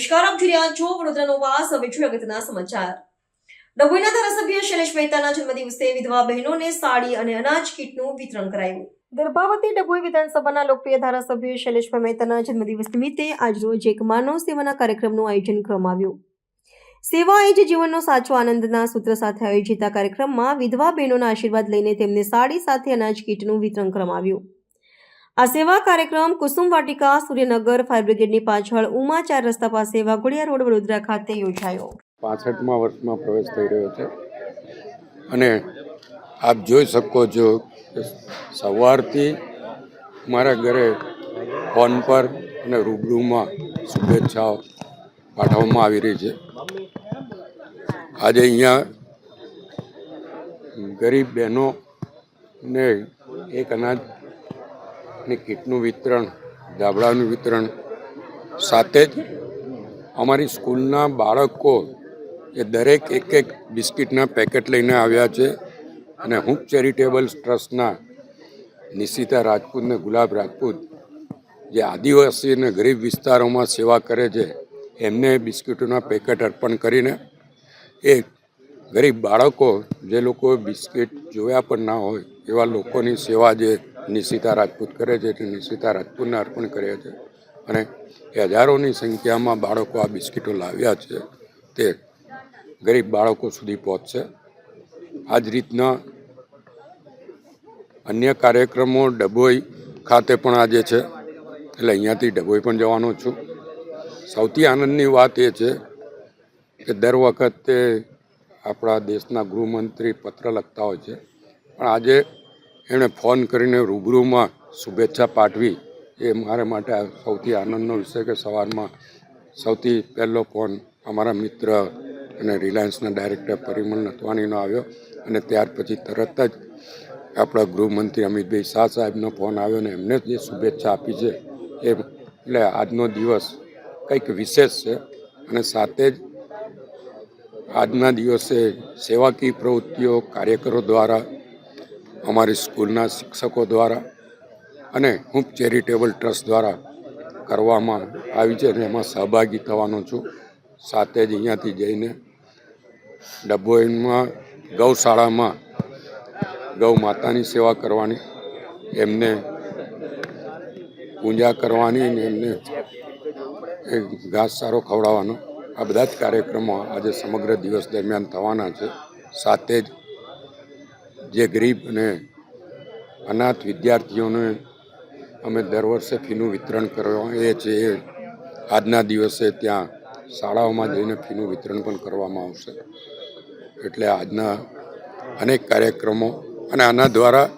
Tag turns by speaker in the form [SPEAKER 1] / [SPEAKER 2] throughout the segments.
[SPEAKER 1] નમસ્કાર, આપ જોઈ વડોદરાનો વાસ હવે જોઈએ અગત્યના સમાચાર. ડભોઈના ધારાસભ્ય શૈલેષ મહેતાના જન્મદિવસે વિધવા બહેનોને સાડી અને અનાજ કીટનું વિતરણ કરાયું. ગર્ભાવતી ડભોઈ વિધાનસભાના લોકપ્રિય ધારાસભ્ય શૈલેષભાઈ મહેતાના જન્મદિવસ નિમિત્તે આજરોજ એક માનવ સેવાના કાર્યક્રમનું આયોજન કરવામાં આવ્યું. સેવા એ જ જીવનનો સાચો આનંદના સૂત્ર સાથે આયોજિત આ કાર્યક્રમમાં વિધવા બહેનોના આશીર્વાદ લઈને તેમને સાડી સાથે અનાજ કીટનું વિતરણ કરવામાં આવ્યું. આ સેવા કાર્યક્રમ કુસુમ વાટિકા સૂર્યનગર, ફાયર બ્રિગેડની પાછળ, ઉમા ચાર રસ્તા પાસે વાઘોડિયા રોડ, વડોદરા ખાતે યોજાયો.
[SPEAKER 2] પાસઠમાં વર્ષમાં પ્રવેશ થઈ રહ્યો છે. અને આપ જોઈ શકો છો સવારથી મારા ઘરે ફોન પર અને રૂબરૂમાં શુભેચ્છાઓ પાઠવવામાં આવી રહી છે. આજે અહીંયા ગરીબ બહેનોને એક અનાજની કીટનું વિતરણ ધાબળાનું વિતરણ, સાથે જ અમારી સ્કૂલના બાળકો એ દરેક એક એક બિસ્કિટના પેકેટ લઈને આવ્યા છે અને હું ચેરિટેબલ ટ્રસ્ટના નિશિતા રાજપૂત ને ગુલાબ રાજપૂત, જે આદિવાસી અને ગરીબ વિસ્તારોમાં સેવા કરે છે, એમને બિસ્કિટોના પેકેટ અર્પણ કરીને એ ગરીબ બાળકો, જે લોકો બિસ્કિટ જોયા પણ ના હોય, એવા લોકોની સેવા જે નિશિતા રાજપૂત કરે છે એટલે નિશિતા રાજપૂતને અર્પણ કરે છે અને હજારોની સંખ્યામાં બાળકો આ બિસ્કિટો લાવ્યા છે. તે ગરીબ બાળકો સુધી પહોંચશે. આ જ રીતના અન્ય કાર્યક્રમો ડભોઈ ખાતે પણ આજે છે. એટલે અહીંયાથી ડભોઈ પણ જવાનો છું. સૌથી આનંદની વાત એ છે કે દર વખતે આપણા દેશના ગૃહમંત્રી પત્ર લખતા હોય છે. પણ આજે એણે ફોન કરીને રૂબરૂમાં શુભેચ્છા પાઠવી. એ મારા માટે સૌથી આનંદનો વિષય કે સવારમાં સૌથી પહેલો ફોન અમારા મિત્ર અને રિલાયન્સના ડાયરેક્ટર પરિમલ નથવાણીનો આવ્યો અને ત્યાર પછી તરત જ આપણા ગૃહમંત્રી અમિતભાઈ શાહ સાહેબનો ફોન આવ્યો અને એમને જે શુભેચ્છા આપી છે એ એટલે આજનો દિવસ કંઈક વિશેષ છે અને સાથે જ આજના દિવસે સેવાકીય પ્રવૃત્તિઓ કાર્યકરો દ્વારા અમારી સ્કૂલના શિક્ષકો દ્વારા અને હું ચેરિટેબલ ટ્રસ્ટ દ્વારા કરવામાં આવી છે અને એમાં સહભાગી થવાનો છું. સાથે જ અહીંયાથી જઈને ડભોઈમાં, ગૌશાળામાં, ગૌ માતાની સેવા કરવાની, એમને પૂજા કરવાની અને એમને એ ઘાસચારો ખવડાવવાનો. આ બધા જ કાર્યક્રમો આજે સમગ્ર દિવસ દરમિયાન થવાના છે. સાથે જ જે ગરીબ અને અનાથ વિદ્યાર્થીઓને અમે દર વર્ષે ફીનું વિતરણ કરવા એ છે એ આજના દિવસે ત્યાં શાળાઓમાં જઈને ફીનું વિતરણ પણ કરવામાં આવશે. એટલે આજના અનેક કાર્યક્રમો અને આના દ્વારા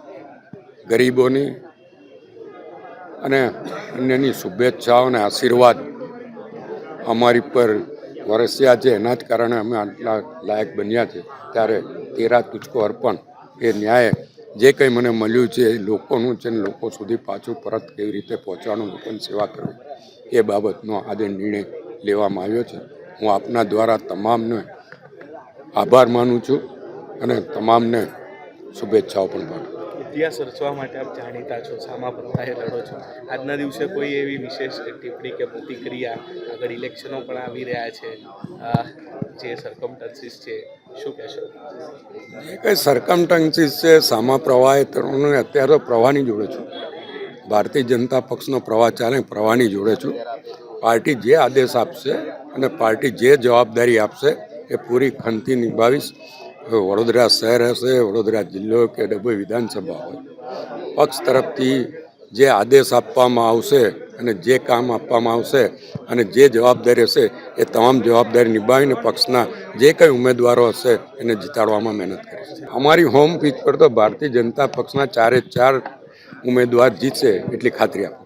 [SPEAKER 2] ગરીબોની અને અન્યની શુભેચ્છાઓ અને આશીર્વાદ અમારી પર વરસ્યા છે. એના જ કારણે અમે આટલા લાયક બન્યા છે. ત્યારે તેરા તુચકો અર્પણ એ ન્યાય જે કંઈ મને મળ્યું છે લોકોનું છે ને લોકો સુધી પાછું પરત કેવી રીતે પહોંચવાનું, લોકોની સેવા કરવી, એ બાબતનો આજે નિર્ણય લેવામાં આવ્યો છે. હું આપના દ્વારા તમામને આભાર માનું છું અને તમામને શુભેચ્છાઓ પણ પાઠવું
[SPEAKER 3] ઇતિહાસ રચવા માટે આપ જાણીતા છો, સામા પ્રથાએ લડો છો. આજના દિવસે કોઈ એવી વિશેષ ટિપ્પણી કે પ્રતિક્રિયા આગળ ઇલેક્શનો પણ આવી રહ્યા છે? જે સરકમટન્સીસ છે શું કહેશો?
[SPEAKER 2] એ કંઈ સરકમટન્સીસ છે, સામા પ્રવાહ હું અત્યારે પ્રવાહની જોડે છું. ભારતીય જનતા પક્ષનો પ્રવાહ ચાલે, પ્રવાહની જોડે છું. પાર્ટી જે આદેશ આપશે અને પાર્ટી જે જવાબદારી આપશે એ પૂરી ખંતી નિભાવીશ. વડોદરા શહેર હશે, વડોદરા જિલ્લો કે ડભોઈ વિધાનસભા હોય. પક્ષ તરફથી જે આદેશ આપવામાં આવશે અને જે કામ આપવામાં આવશે અને જે જવાબદારી હશે એ તમામ જવાબદારી નિભાવીને પક્ષના જે કંઈ ઉમેદવારો હશે એને જીતાડવામાં મહેનત કરીશું અમારી હોમ પીચ પર તો ભારતીય જનતા પક્ષના ચારે ચાર ઉમેદવાર જીતશે એટલી ખાતરી આપું